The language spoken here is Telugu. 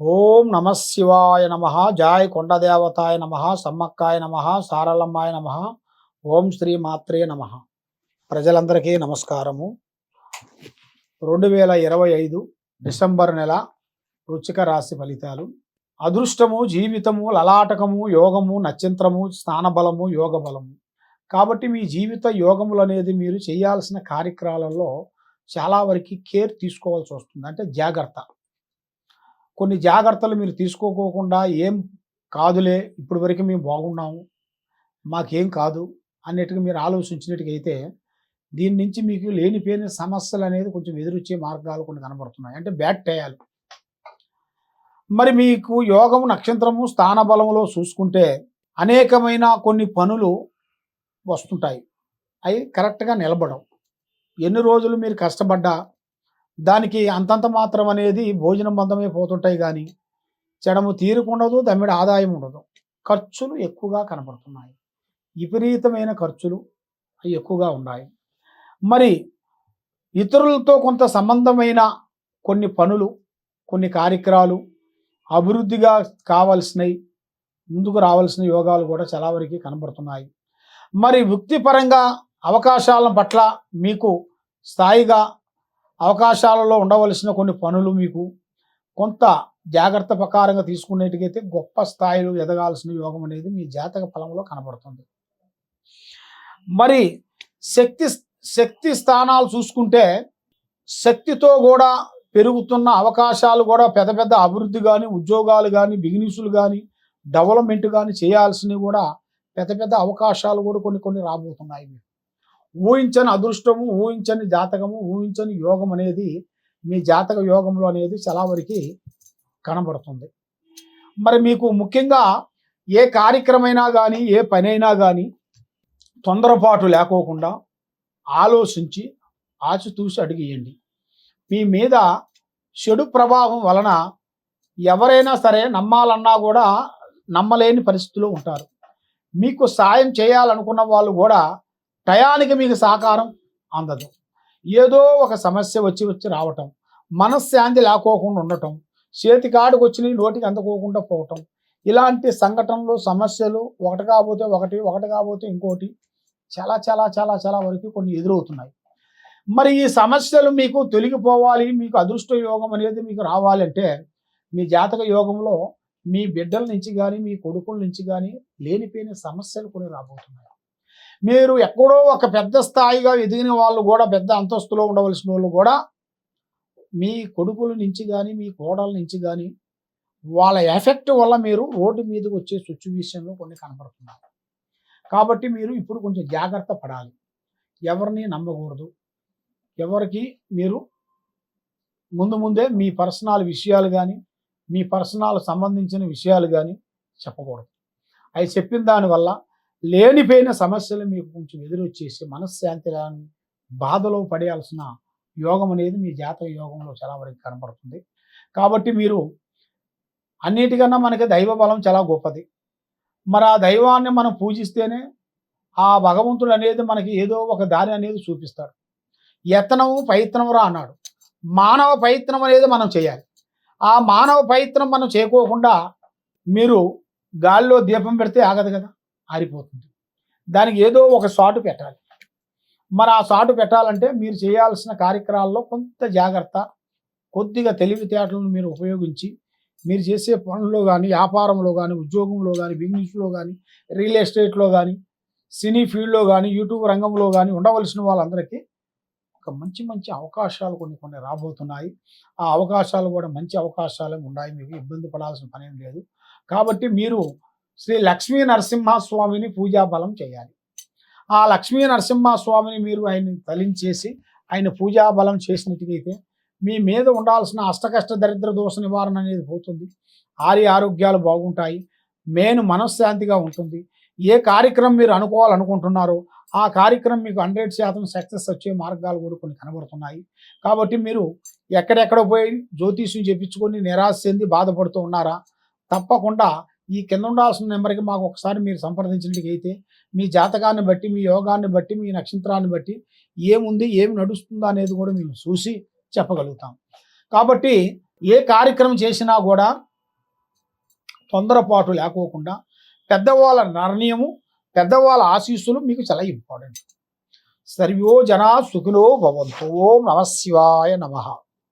ఓం నమ శివాయ నమ జాయ్ కొండదేవతాయ నమ సమ్మక్కాయ నమ సారలమ్మాయ నమ ఓం శ్రీ మాత్రే నమ. ప్రజలందరికీ నమస్కారము. రెండు వేల ఇరవై ఐదు డిసెంబర్ నెల వృచ్చిక రాశి ఫలితాలు. అదృష్టము జీవితము లలాటకము యోగము నక్షత్రము స్నానబలము యోగ బలము కాబట్టి మీ జీవిత యోగములు అనేది మీరు చేయాల్సిన కార్యక్రమాలలో చాలా వరకు కేర్ తీసుకోవాల్సి వస్తుంది. అంటే జాగ్రత్త. కొన్ని జాగ్రత్తలు మీరు తీసుకోకోకుండా ఏం కాదులే ఇప్పటి వరకు మేము బాగున్నాము మాకేం కాదు అన్నట్టుగా మీరు ఆలోచించినట్టుగైతే దీని నుంచి మీకు లేనిపోయిన సమస్యలు అనేది కొంచెం ఎదురొచ్చే మార్గాలు కొన్ని కనబడుతున్నాయి. అంటే బ్యాట్ టయాలు. మరి మీకు యోగము నక్షత్రము స్థానబలములో చూసుకుంటే అనేకమైన కొన్ని పనులు వస్తుంటాయి. అవి కరెక్ట్గా నిలబడవు. ఎన్ని రోజులు మీరు కష్టపడ్డా దానికి అంతంత మాత్రం అనేది భోజనం బంధమే పోతుంటాయి కానీ చెడము తీరుకుండదు దమ్మిడి ఆదాయం ఉండదు. ఖర్చులు ఎక్కువగా కనబడుతున్నాయి. విపరీతమైన ఖర్చులు అవి ఎక్కువగా ఉన్నాయి. మరి ఇతరులతో కొంత సంబంధమైన కొన్ని పనులు కొన్ని కార్యక్రమాలు అభివృద్ధిగా కావాల్సినవి ముందుకు రావాల్సిన యోగాలు కూడా చాలా వరకు కనబడుతున్నాయి. మరి వృత్తిపరంగా అవకాశాల పట్ల మీకు స్థాయిగా అవకాశాలలో ఉండవలసిన కొన్ని పనులు మీకు కొంత జాగ్రత్త ప్రకారంగా తీసుకునేటికైతే గొప్ప స్థాయిలో ఎదగాల్సిన యోగం అనేది మీ జాతక ఫలంలో కనబడుతుంది. మరి శక్తి శక్తి స్థానాలు చూసుకుంటే శక్తితో కూడా పెరుగుతున్న అవకాశాలు కూడా పెద్ద పెద్ద అభివృద్ధి కానీ ఉద్యోగాలు కానీ బిజినెస్లు కానీ డెవలప్మెంట్ కానీ చేయాల్సినవి కూడా పెద్ద పెద్ద అవకాశాలు కూడా కొన్ని కొన్ని రాబోతున్నాయి మీకు. ఊహించని అదృష్టము ఊహించని జాతకము ఊహించని యోగం అనేది మీ జాతక యోగంలో అనేది చాలా వరకు కనబడుతుంది. మరి మీకు ముఖ్యంగా ఏ కార్యక్రమైనా కానీ ఏ పనైనా కానీ తొందరపాటు లేకోకుండా ఆలోచించి ఆచితూసి అడిగేయండి. మీ మీద చెడు ప్రభావం వలన ఎవరైనా సరే నమ్మాలన్నా కూడా నమ్మలేని పరిస్థితులు ఉంటారు. మీకు సాయం చేయాలనుకున్న వాళ్ళు కూడా టయానికి మీకు సహకారం అందదు. ఏదో ఒక సమస్య వచ్చి వచ్చి రావటం మనశ్శాంతి లేకోకుండా ఉండటం చేతికాడికి వచ్చిన నోటికి అందుకోకుండా పోవటం ఇలాంటి సంఘటనలు సమస్యలు ఒకటి కాబోతే ఒకటి ఒకటి కాబోతే ఇంకోటి చాలా చాలా చాలా చాలా వరకు కొన్ని ఎదురవుతున్నాయి. మరి ఈ సమస్యలు మీకు తొలగిపోవాలి మీకు అదృష్ట యోగం అనేది మీకు రావాలంటే మీ జాతక యోగంలో మీ బిడ్డల నుంచి కానీ మీ కొడుకుల నుంచి కానీ లేనిపోయిన సమస్యలు కొన్ని రాబోతున్నాయి. మీరు ఎక్కడో ఒక పెద్ద స్థాయిగా ఎదిగిన వాళ్ళు కూడా పెద్ద అంతస్తులో ఉండవలసిన వాళ్ళు కూడా మీ కొడుకుల నుంచి కానీ మీ కోడల నుంచి కానీ వాళ్ళ ఎఫెక్ట్ వల్ల మీరు రోడ్డు మీదకి వచ్చే సిచ్యువేషన్లో కొన్ని కనబడుతున్నారు కాబట్టి మీరు ఇప్పుడు కొంచెం జాగ్రత్త పడాలి. ఎవరిని నమ్మకూడదు. ఎవరికి మీరు ముందు ముందే మీ పర్సనల్ విషయాలు కానీ మీ పర్సనల్ సంబంధించిన విషయాలు కానీ చెప్పకూడదు. అవి చెప్పిన దానివల్ల లేనిపోయిన సమస్యలు మీకు కొంచెం ఎదురొచ్చేసి మనశ్శాంతి రాని బాధలో పడేయాల్సిన యోగం అనేది మీ జాతక యోగంలో చాలా వరకు కనపడుతుంది కాబట్టి మీరు అన్నిటికన్నా మనకి దైవ బలం చాలా గొప్పది. మరి ఆ దైవాన్ని మనం పూజిస్తేనే ఆ భగవంతుడు అనేది మనకి ఏదో ఒక దారి అనేది చూపిస్తాడు. యత్నము ప్రయత్నమురా అన్నాడు. మానవ ప్రయత్నం అనేది మనం చేయాలి. ఆ మానవ ప్రయత్నం మనం చేయకోకుండా మీరు గాలిలో దీపం పెడితే ఆగదు కదా. ఆరిపోతుంది. దానికి ఏదో ఒక సాటు పెట్టాలి. మరి ఆ సాటు పెట్టాలంటే మీరు చేయాల్సిన కార్యక్రమాల్లో కొంత జాగ్రత్త కొద్దిగా తెలివితేటలను మీరు ఉపయోగించి మీరు చేసే పనుల్లో కానీ వ్యాపారంలో కానీ ఉద్యోగంలో కానీ బిజినెస్లో కానీ రియల్ ఎస్టేట్లో కానీ సినీ ఫీల్డ్లో కానీ యూట్యూబ్ రంగంలో కానీ ఉండవలసిన వాళ్ళందరికీ ఒక మంచి మంచి అవకాశాలు కొన్ని కొన్ని రాబోతున్నాయి. ఆ అవకాశాలు కూడా మంచి అవకాశాలు ఉన్నాయి. మీకు ఇబ్బంది పడాల్సిన పని లేదు. కాబట్టి మీరు శ్రీ లక్ష్మీ నరసింహస్వామిని పూజాబలం చేయాలి. ఆ లక్ష్మీ నరసింహస్వామిని మీరు ఆయన తలించేసి ఆయన పూజాబలం చేసినట్టుగైతే మీ మీద ఉండాల్సిన అష్టకష్ట దరిద్ర దోష నివారణ అనేది పోతుంది. ఆరి ఆరోగ్యాలు బాగుంటాయి. మేను మనశ్శాంతిగా ఉంటుంది. ఏ కార్యక్రమం మీరు అనుకోవాలనుకుంటున్నారో ఆ కార్యక్రమం మీకు హండ్రెడ్ శాతం సక్సెస్ వచ్చే మార్గాలు కూడా కొన్ని కనబడుతున్నాయి. కాబట్టి మీరు ఎక్కడెక్కడ పోయి జ్యోతిష్యం చెప్పించుకొని నిరాశ చెంది బాధపడుతూ ఉన్నారా? తప్పకుండా ఈ కింద ఉండాల్సిన నెంబర్కి మాకు ఒకసారి మీరు సంప్రదించినట్టుకైతే మీ జాతకాన్ని బట్టి మీ యోగాన్ని బట్టి మీ నక్షత్రాన్ని బట్టి ఏముంది ఏమి నడుస్తుందా అనేది కూడా మేము చూసి చెప్పగలుగుతాం. కాబట్టి ఏ కార్యక్రమం చేసినా కూడా తొందరపాటు లేకోకుండా పెద్దవాళ్ళ నిర్ణయము పెద్దవాళ్ళ ఆశీస్సులు మీకు చాలా ఇంపార్టెంట్. సర్వో జనా సుఖినో భవంతో. నమశివాయ నమ.